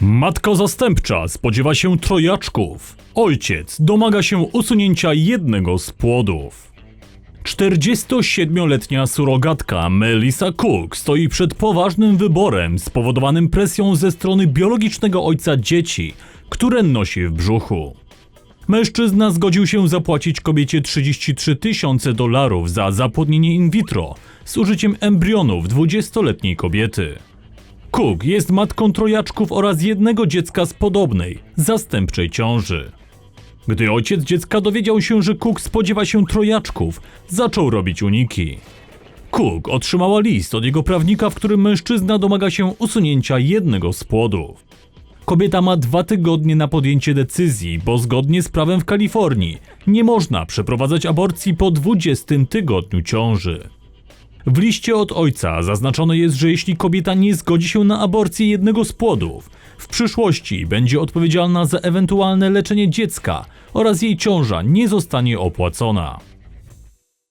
Matka zastępcza spodziewa się trojaczków. Ojciec domaga się usunięcia jednego z płodów. 47-letnia surogatka Melissa Cook stoi przed poważnym wyborem spowodowanym presją ze strony biologicznego ojca dzieci, które nosi w brzuchu. Mężczyzna zgodził się zapłacić kobiecie 33 tysiące dolarów za zapłodnienie in vitro z użyciem embrionów 20-letniej kobiety. Cook jest matką trojaczków oraz jednego dziecka z podobnej, zastępczej ciąży. Gdy ojciec dziecka dowiedział się, że Cook spodziewa się trojaczków, zaczął robić uniki. Cook otrzymała list od jego prawnika, w którym mężczyzna domaga się usunięcia jednego z płodów. Kobieta ma dwa tygodnie na podjęcie decyzji, bo zgodnie z prawem w Kalifornii nie można przeprowadzać aborcji po 20 tygodniu ciąży. W liście od ojca zaznaczone jest, że jeśli kobieta nie zgodzi się na aborcję jednego z płodów, w przyszłości będzie odpowiedzialna za ewentualne leczenie dziecka oraz jej ciąża nie zostanie opłacona.